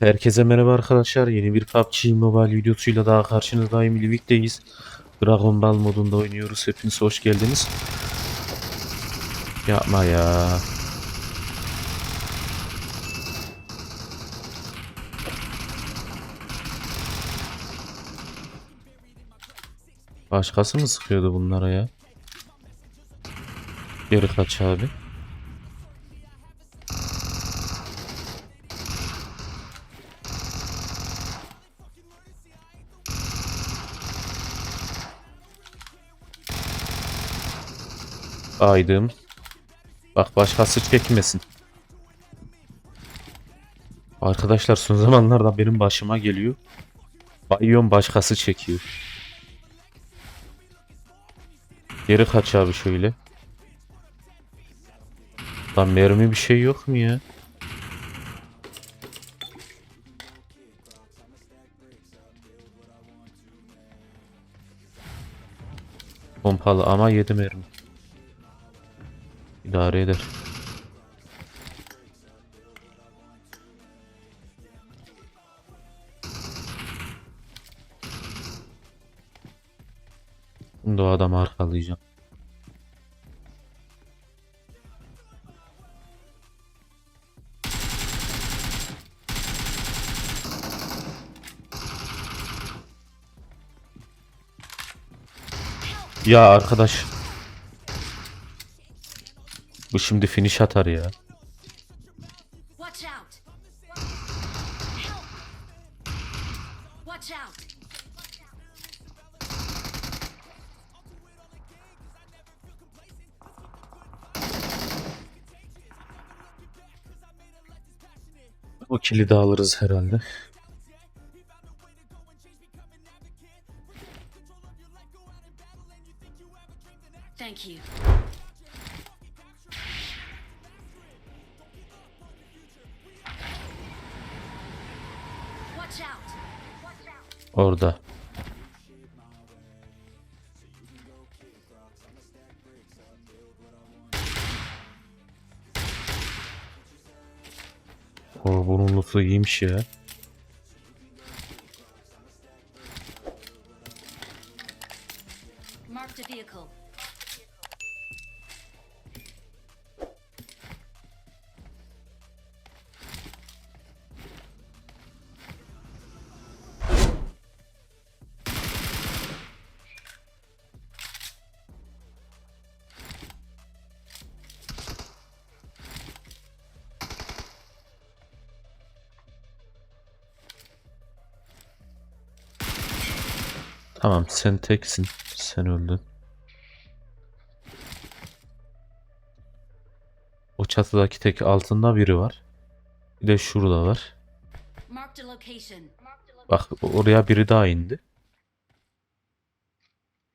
Herkese merhaba arkadaşlar. Yeni bir PUBG Mobile videosuyla daha karşınızdayım. Livik'teyiz. Dragon Ball modunda oynuyoruz. Hepiniz hoş geldiniz. Yapma ya. Başkası mı sıkıyordu bunlara ya? Geri kaç abi. Aydım. Bak başkası çekmesin. Arkadaşlar son zamanlarda benim başıma geliyor. Bayıyorum başkası çekiyor. Geri kaç abi şöyle. Lan mermi bir şey yok mu ya? Pompalı ama 7 mermi. İdare eder. Şimdi o adamı arkalayacağım. Ya arkadaş. Bu şimdi finish atar ya. O kilidi alırız herhalde. Orada. O bunun lootu iyiymiş ya. Marked a vehicle. Tamam sen teksin. Sen öldün. O çatıdaki tek altında biri var. Bir de şurada var. Bak oraya biri daha indi.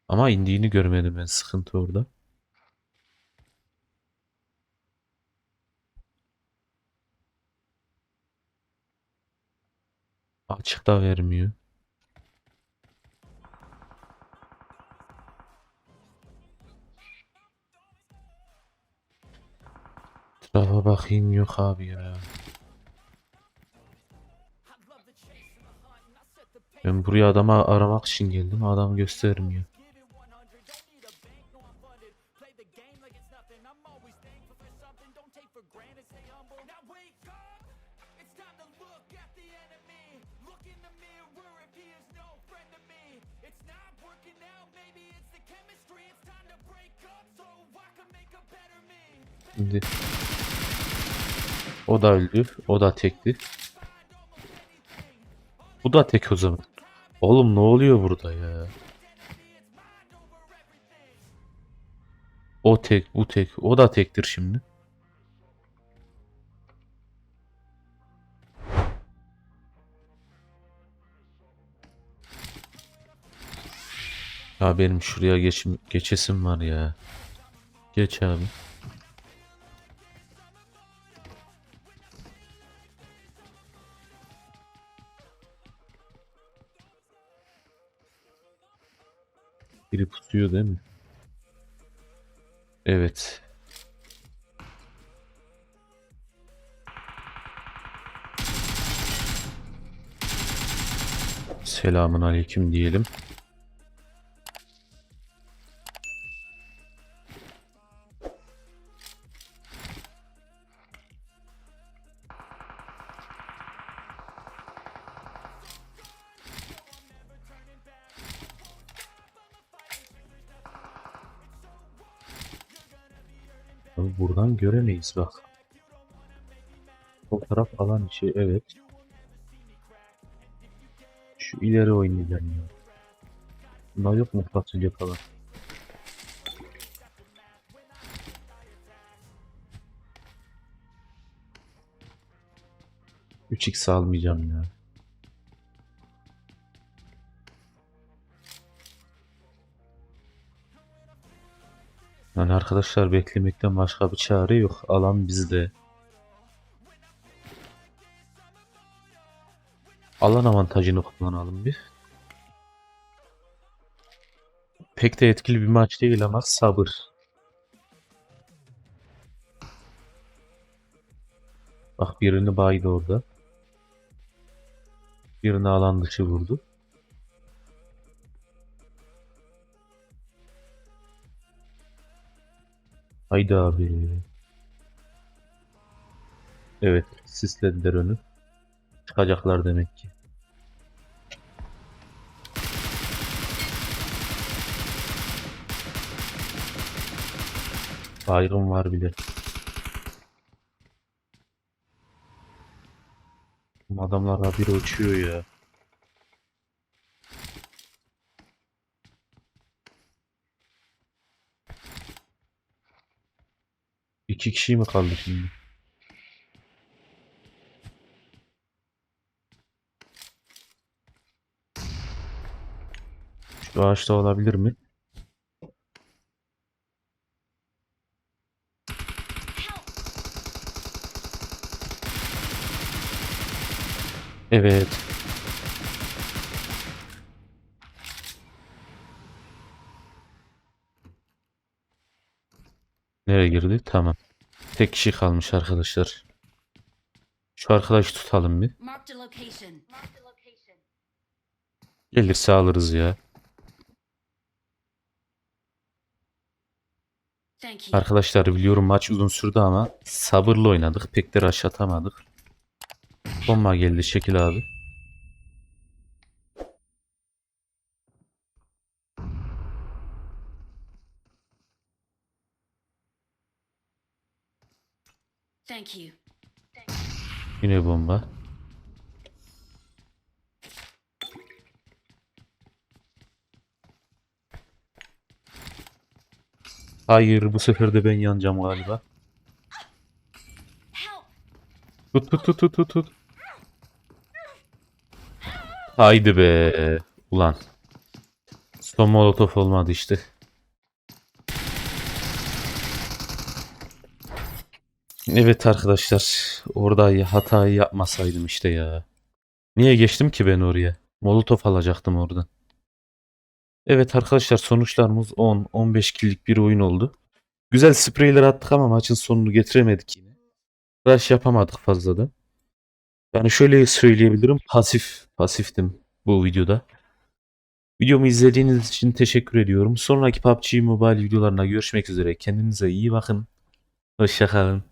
Ama indiğini görmedim ben. Sıkıntı orada. Açık da vermiyor. Etrafa bakayım yok abi ya. Ben buraya adamı aramak için geldim. Adam göstermiyor. Şimdi o da öldü. O da tekti. Bu da tek o zaman. Oğlum ne oluyor burada ya? O tek, bu tek. O da tektir şimdi. Ya benim şuraya geçim, geçesim var ya. Geç abi. Biri pusuyor değil mi? Evet. Selamun aleyküm diyelim. Abi buradan göremeyiz bak. O taraf alan içi evet. Şu ileri oynayacağım ya. Bunlar yok mu fasulye falan? 3x almayacağım ya. Yani arkadaşlar beklemekten başka bir çare yok. Alan bizde. Alan avantajını kullanalım bir. Pek de etkili bir maç değil ama sabır. Bak birini baydı orada. Birini alan dışı vurdu. Haydi abi. Evet, sislediler önü. Çıkacaklar demek ki. Bayrım var bile. Adamlar habire uçuyor ya. İki kişi mi kaldı şimdi? Şu ağaçta olabilir mi? Evet. Nereye girdi? Tamam. Tek kişi kalmış arkadaşlar. Şu arkadaşı tutalım bir. Gelirse alırız ya. Arkadaşlar biliyorum maç uzun sürdü ama sabırlı oynadık. Pek de rush atamadık. Bomba geldi şekil abi. Thank you. Yine bomba. Hayır bu sefer de ben yanacağım galiba. Tut tut tut tut tut. Haydi be. Ulan. Son molotof olmadı işte. Evet arkadaşlar. Orada hatayı yapmasaydım işte ya. Niye geçtim ki ben oraya? Molotof alacaktım oradan. Evet arkadaşlar sonuçlarımız 10-15 killik bir oyun oldu. Güzel spreyler attık ama maçın sonunu getiremedik yine. Rush yapamadık fazla da. Yani şöyle söyleyebilirim. Pasif, pasiftim bu videoda. Videomu izlediğiniz için teşekkür ediyorum. Sonraki PUBG Mobile videolarına görüşmek üzere. Kendinize iyi bakın. Hoşçakalın.